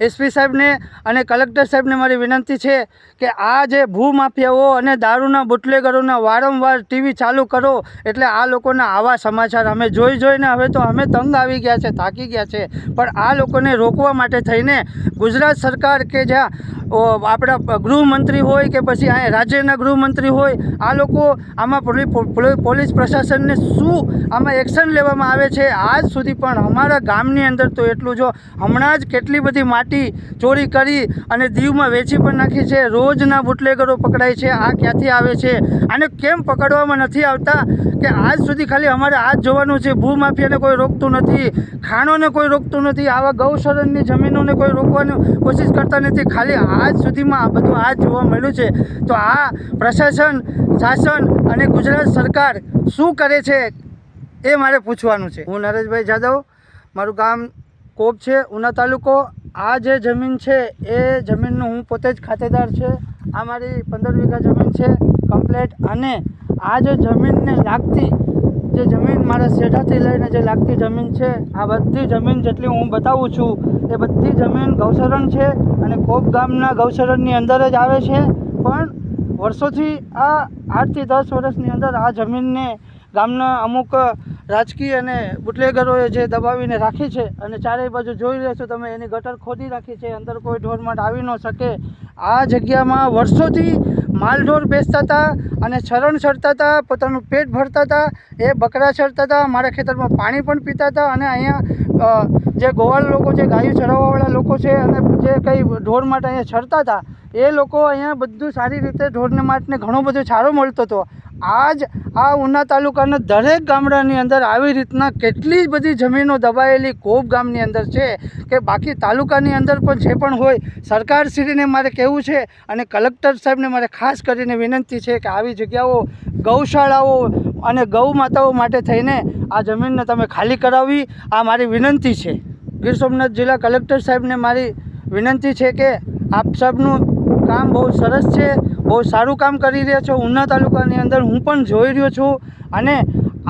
SP સાહેબને અને collector સાહેબને મારી વિનંતી છે કે આ જે ભૂમાફિયાઓ અને દારૂના બુટલેગરોના વારંવાર ટીવી ચાલુ કરો એટલે આ લોકોના આવા સમાચાર અમે જોઈ જોઈને હવે તો અમે તંગ આવી ગયા છે, થાકી ગયા છે. પણ આ લોકોને રોકવા માટે થઈને ગુજરાત સરકાર કે જ્યાં આપણા ગૃહમંત્રી હોય કે પછી અહીંયા રાજ્યના ગૃહમંત્રી હોય, આ લોકો આમાં પોલી- પોલી- પોલીસ પ્રશાસનને શું આમાં એક્શન લેવામાં આવે છે? આજ સુધી પણ અમારા ગામની અંદર તો એટલું જો હમણાં જ કેટલી બધી માટી ચોરી કરી અને દીવમાં વેચી પણ નાખી છે. રોજના બુટલેગરો પકડાય છે. આ ક્યાંથી આવે છે? આને કેમ પકડવામાં નથી આવતા? કે આજ સુધી ખાલી અમારે આ જ જોવાનું છે, ભૂમાફિયાને કોઈ રોકતું નથી, ખાણોને કોઈ રોકતું નથી, આવા ગૌશરણની જમીનોને કોઈ રોકવાની કોશિશ કરતા નથી. ખાલી આજ સુધીમાં આ બધું આ જોવા મળ્યું છે. તો આ પ્રશાસન, શાસન અને ગુજરાત સરકાર શું કરે છે એ મારે પૂછવાનું છે. હું નરેશભાઈ જાદવ, મારું ગામ કોપ છે, ઉના તાલુકો. આ જે જમીન છે, એ જમીનનું હું પોતે જ ખાતેદાર છે. આ મારી પંદર વીઘા જમીન છે, કમ્પ્લેટ. અને આ જે જમીનને લાગતી, જે જમીન મારા શેઢાથી લઈને જે લાગતી જમીન છે, આ બધી જમીન જેટલી હું બતાવું છું, એ બધી જમીન ગૌશરણ છે અને કોપ ગામના ગૌશરણની અંદર જ આવે છે. પણ વર્ષોથી આ આઠથી દસ વર્ષની અંદર આ જમીનને ગામના અમુક રાજકીય અને બુટલેગરોએ જે દબાવીને રાખી છે અને ચારેય બાજુ જોઈ રહેશો તમે, એની ગટર ખોદી રાખી છે, અંદર કોઈ ઢોરમાટ આવી ન શકે. આ જગ્યામાં વર્ષોથી માલઢોર બેસતા હતા અને ચરણ ચડતા હતા, પોતાનું પેટ ભરતા હતા, એ બકરા ચરતા હતા, મારા ખેતરમાં પાણી પણ પીતા હતા અને અહીંયા જે ગોવાળ લોકો છે, ગાયું ચરાવવાવાળા લોકો છે અને જે કંઈ ઢોર માટે અહીંયા ચરતા હતા, એ લોકો અહીંયા બધું સારી રીતે ઢોરને માટને ઘણો બધો ચારો મળતો હતો. આજ આ ઉના તાલુકાના દરેક ગામડાની અંદર આવી રીતના કેટલી બધી જમીનો દબાયેલી કોપ ગામની અંદર છે કે બાકી તાલુકાની અંદર પણ જે પણ હોય, સરકારશ્રીને મારે કહેવું છે અને કલેક્ટર સાહેબને મારે ખાસ કરીને વિનંતી છે કે આવી જગ્યાઓ, ગૌશાળાઓ અને ગૌ માતાઓ માટે થઈને આ જમીનને તમે ખાલી કરાવવી આ મારી વિનંતી છે. ગીર સોમનાથ જિલ્લા કલેક્ટર સાહેબને મારી વિનંતી છે કે આપ સબનું કામ બહુ સરસ છે, બહુ સારું કામ કરી રહ્યા છો. ઉના તાલુકાની અંદર હું પણ જોઈ રહ્યો છું અને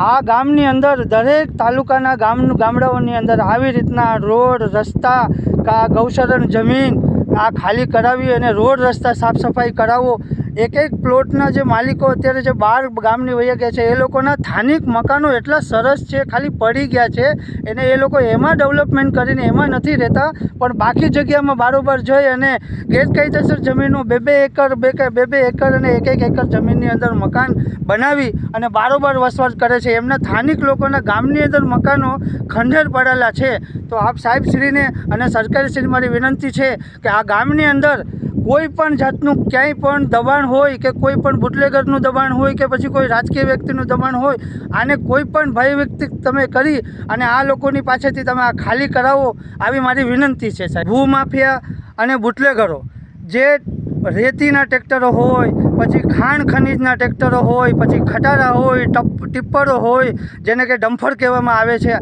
આ ગામની અંદર દરેક તાલુકાના ગામનું ગામડાઓની અંદર આવી રીતના રોડ, રસ્તા, કા ગૌશરણ જમીન આ ખાલી કરાવી અને રોડ રસ્તા સાફ સફાઈ કરાવો. એક એક પ્લોટના જે માલિકો અત્યારે જે બહાર ગામની વહી ગયા છે, એ લોકોના સ્થાનિક મકાનો એટલા સરસ છે, ખાલી પડી ગયા છે, એને એ લોકો એમાં ડેવલપમેન્ટ કરીને એમાં નથી રહેતા, પણ બાકી જગ્યામાં બારોબાર જઈ અને ગેરકાયદેસર જમીનો બે બે એકર, બે બે બે એકર અને એક એક એકર જમીનની અંદર મકાન બનાવી અને બારોબાર વસવાટ કરે છે. એમના સ્થાનિક લોકોના ગામની અંદર મકાનો ખંડેર પડેલા છે. તો આપ સાહેબશ્રીને અને સરકારશ્રીને મારી વિનંતી છે કે આ ગામની અંદર કોઈ પણ જાતનું ક્યાંય પણ દબાણ હોય કે કોઈ પણ બુટલેગરનું દબાણ હોય કે પછી કોઈ રાજકીય વ્યક્તિનું દબાણ હોય, આને કોઈ પણ ભય વ્યક્તિ તમે કરી અને આ લોકોની પાસેથી તમે આ ખાલી કરાવો, આવી મારી વિનંતી છે સાહેબ. ભૂમાફિયા અને બુટલેગરો જે રેતીના ટ્રેક્ટરો હોય, પછી ખાણ ખનીજના ટ્રેક્ટરો હોય, પછી ખટારા હોય, ટપ, ટિપ્પરો હોય, જેને કે ડમ્ફર કહેવામાં આવે છે,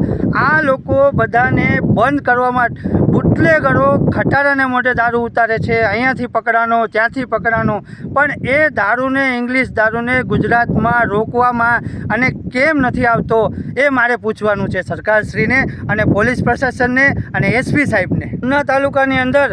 આ લોકો બધાને બંધ કરવામાં બુટલેગરો ખટારાને મોઢે દારૂ ઉતારે છે. અહીંયાથી પકડાનો, ત્યાંથી પકડાનો. પણ એ દારૂને, ઇંગ્લિશ દારૂને ગુજરાતમાં રોકવામાં અને કેમ નથી આવતો એ મારે પૂછવાનું છે સરકારશ્રીને અને પોલીસ પ્રશાસનને અને એસપી સાહેબને. ઉના તાલુકાની અંદર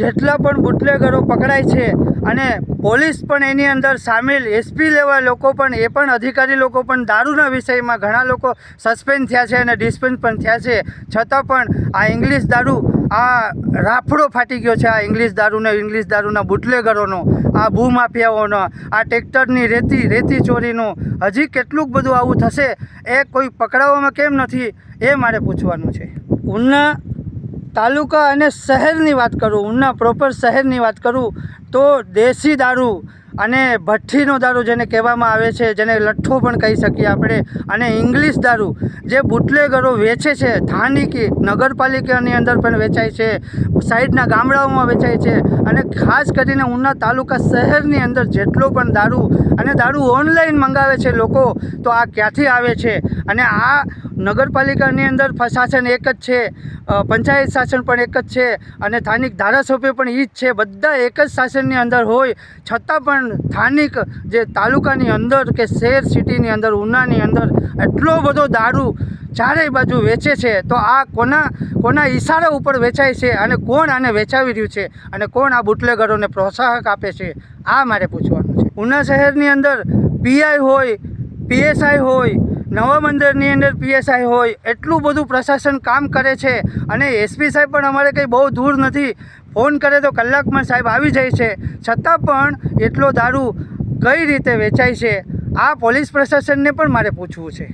જેટલા પણ બુટલેગરો પકડાય છે અને પોલીસ પણ એની અંદર સામેલ, એસપી લેવા લોકો પણ, એ પણ અધિકારી લોકો પણ દારૂના વિષયમાં ઘણા લોકો સસ્પેન્ડ થયા છે અને ડિસ્પેન્સ પણ થયા છે. છતાં પણ આ ઇંગ્લિશ દારૂ આ રાફડો ફાટી ગયો છે આ ઇંગ્લિશ દારૂને, ઇંગ્લિશ દારૂના બુટલેગરોનો, આ ભૂમાફિયાઓનો આ ટ્રેક્ટરની રેતી રેતી ચોરીનું. હજી કેટલુંક બધું આવું થશે એ કોઈ પકડાવવામાં કેમ નથી એ મારે પૂછવાનું છે. ઉના તાલુકા અને શહેરની વાત કરું, ઉના પ્રોપર શહેરની વાત કરું તો દેશી દારૂ અને ભઠ્ઠીનો દારૂ જેને કહેવામાં આવે છે, જેને લઠ્ઠો પણ કહી શકીએ આપણે, અને ઇંગ્લિશ દારૂ, જે બુટલેગરો વેચે છે સ્થાનિક નગરપાલિકાની અંદર પણ વેચાય છે, સાઈડના ગામડાઓમાં વેચાય છે, અને ખાસ કરીને ઉના તાલુકા શહેરની અંદર જેટલો પણ દારૂ, અને દારૂ ઓનલાઈન મંગાવે છે લોકો, તો આ ક્યાંથી આવે છે? અને આ નગરપાલિકાની અંદર શાસન એક જ છે પંચાયત શાસન પણ એક જ છે અને સ્થાનિક ધારાસભ્ય પણ એ જ છે. બધા એક જ શાસનની અંદર હોય, છતાં પણ સ્થાનિક જે તાલુકાની અંદર કે શહેર સિટીની અંદર, ઉનાની અંદર એટલો બધો દારૂ ચારેય બાજુ વેચે છે, તો આ કોના કોના ઈશારા ઉપર વેચાય છે અને કોણ આને વેચાવી રહ્યું છે અને કોણ આ બુટલેગરોને પ્રોત્સાહક આપે છે, આ મારે પૂછવાનું છે. ઉના શહેરની અંદર પીઆઈ હોય પીએસઆઈ હોય નવા મંદિરની અંદર પીએસઆઈ હોય, એટલું બધું પ્રશાસન કામ કરે છે અને એસપી સાહેબ પણ અમારે કંઈ બહુ દૂર નથી. ફોન કરે તો કલાકમાં સાહેબ આવી જાય છે. છતાં પણ એટલો દારૂ કઈ રીતે વેચાય છે? આ પોલીસ પ્રશાસનને પણ મારે પૂછવું છે.